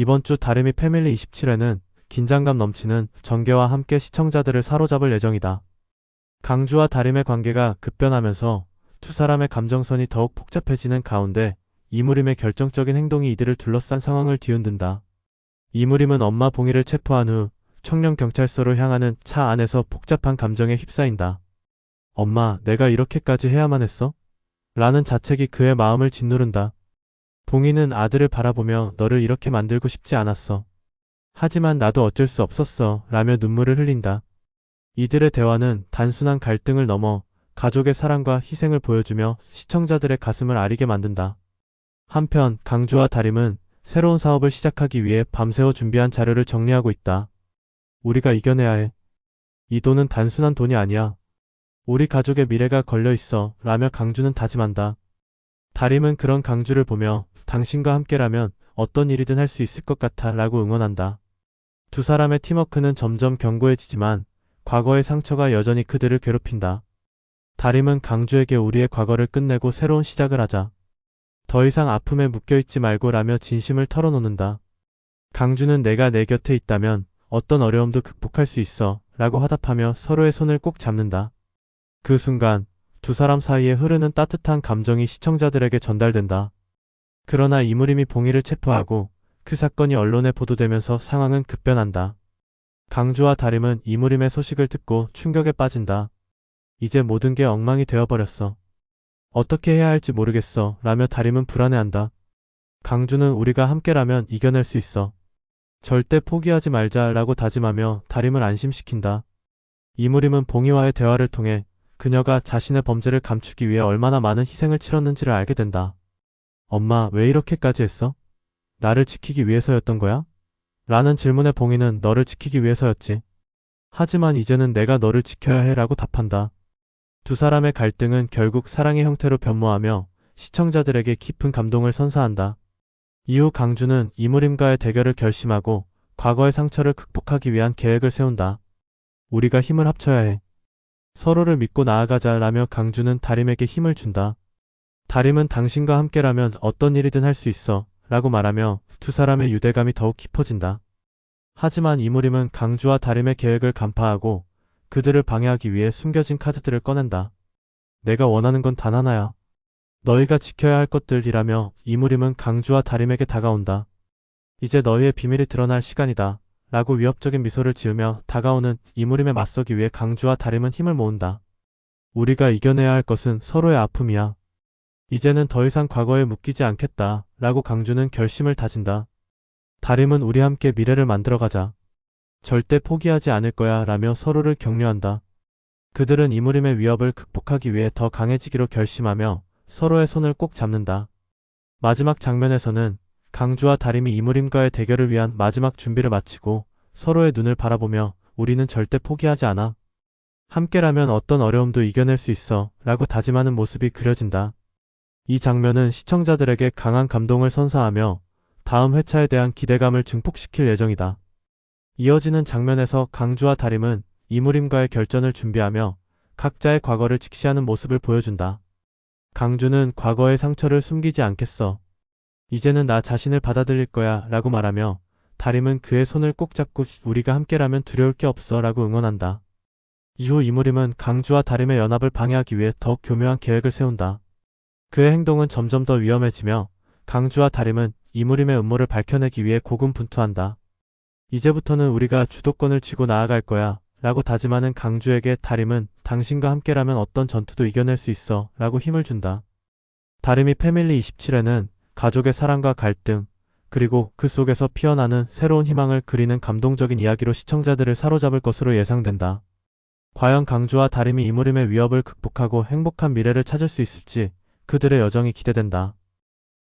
이번 주 다리미 패밀리 27회는 긴장감 넘치는 전개와 함께 시청자들을 사로잡을 예정이다. 강주와 다림의 관계가 급변하면서 두 사람의 감정선이 더욱 복잡해지는 가운데 이무림의 결정적인 행동이 이들을 둘러싼 상황을 뒤흔든다. 이무림은 엄마 봉이를 체포한 후 청년 경찰서로 향하는 차 안에서 복잡한 감정에 휩싸인다. 엄마, 내가 이렇게까지 해야만 했어? 라는 자책이 그의 마음을 짓누른다. 봉이는 아들을 바라보며 너를 이렇게 만들고 싶지 않았어. 하지만 나도 어쩔 수 없었어. 라며 눈물을 흘린다. 이들의 대화는 단순한 갈등을 넘어 가족의 사랑과 희생을 보여주며 시청자들의 가슴을 아리게 만든다. 한편 강주와 다림은 새로운 사업을 시작하기 위해 밤새워 준비한 자료를 정리하고 있다. 우리가 이겨내야 해. 이 돈은 단순한 돈이 아니야. 우리 가족의 미래가 걸려 있어. 라며 강주는 다짐한다. 다림은 그런 강주를 보며 당신과 함께라면 어떤 일이든 할 수 있을 것 같아 라고 응원한다. 두 사람의 팀워크는 점점 견고해지지만 과거의 상처가 여전히 그들을 괴롭힌다. 다림은 강주에게 우리의 과거를 끝내고 새로운 시작을 하자. 더 이상 아픔에 묶여있지 말고 라며 진심을 털어놓는다. 강주는 내가 내 곁에 있다면 어떤 어려움도 극복할 수 있어 라고 화답하며 서로의 손을 꼭 잡는다. 그 순간 두 사람 사이에 흐르는 따뜻한 감정이 시청자들에게 전달된다. 그러나 이무림이 봉이를 체포하고 그 사건이 언론에 보도되면서 상황은 급변한다. 강주와 다림은 이무림의 소식을 듣고 충격에 빠진다. 이제 모든 게 엉망이 되어버렸어. 어떻게 해야 할지 모르겠어. 라며 다림은 불안해한다. 강주는 우리가 함께라면 이겨낼 수 있어. 절대 포기하지 말자 라고 다짐하며 다림을 안심시킨다. 이무림은 봉이와의 대화를 통해 그녀가 자신의 범죄를 감추기 위해 얼마나 많은 희생을 치렀는지를 알게 된다. 엄마, 왜 이렇게까지 했어? 나를 지키기 위해서였던 거야? 라는 질문에 봉이는 너를 지키기 위해서였지. 하지만 이제는 내가 너를 지켜야 해 라고 답한다. 두 사람의 갈등은 결국 사랑의 형태로 변모하며 시청자들에게 깊은 감동을 선사한다. 이후 강주는 이무림과의 대결을 결심하고 과거의 상처를 극복하기 위한 계획을 세운다. 우리가 힘을 합쳐야 해. 서로를 믿고 나아가자라며 강주는 다림에게 힘을 준다. 다림은 당신과 함께라면 어떤 일이든 할 수 있어 라고 말하며 두 사람의 유대감이 더욱 깊어진다. 하지만 이무림은 강주와 다림의 계획을 간파하고 그들을 방해하기 위해 숨겨진 카드들을 꺼낸다. 내가 원하는 건 단 하나야. 너희가 지켜야 할 것들이라며 이무림은 강주와 다림에게 다가온다. 이제 너희의 비밀이 드러날 시간이다. 라고 위협적인 미소를 지으며 다가오는 이 무림에 맞서기 위해 강주와 다림은 힘을 모은다. 우리가 이겨내야 할 것은 서로의 아픔이야. 이제는 더 이상 과거에 묶이지 않겠다. 라고 강주는 결심을 다진다. 다림은 우리 함께 미래를 만들어가자. 절대 포기하지 않을 거야 라며 서로를 격려한다. 그들은 이무림의 위협을 극복하기 위해 더 강해지기로 결심하며 서로의 손을 꼭 잡는다. 마지막 장면에서는 강주와 다림이 이무림과의 대결을 위한 마지막 준비를 마치고 서로의 눈을 바라보며 우리는 절대 포기하지 않아. 함께라면 어떤 어려움도 이겨낼 수 있어 라고 다짐하는 모습이 그려진다. 이 장면은 시청자들에게 강한 감동을 선사하며 다음 회차에 대한 기대감을 증폭시킬 예정이다. 이어지는 장면에서 강주와 다림은 이무림과의 결전을 준비하며 각자의 과거를 직시하는 모습을 보여준다. 강주는 과거의 상처를 숨기지 않겠어. 이제는 나 자신을 받아들일 거야 라고 말하며 다림은 그의 손을 꼭 잡고 우리가 함께라면 두려울 게 없어 라고 응원한다. 이후 이무림은 강주와 다림의 연합을 방해하기 위해 더욱 교묘한 계획을 세운다. 그의 행동은 점점 더 위험해지며 강주와 다림은 이무림의 음모를 밝혀내기 위해 고군분투한다. 이제부터는 우리가 주도권을 쥐고 나아갈 거야 라고 다짐하는 강주에게 다림은 당신과 함께라면 어떤 전투도 이겨낼 수 있어 라고 힘을 준다. 다림이 패밀리 27에는 가족의 사랑과 갈등, 그리고 그 속에서 피어나는 새로운 희망을 그리는 감동적인 이야기로 시청자들을 사로잡을 것으로 예상된다. 과연 강주와 다림이 이 무림의 위협을 극복하고 행복한 미래를 찾을 수 있을지 그들의 여정이 기대된다.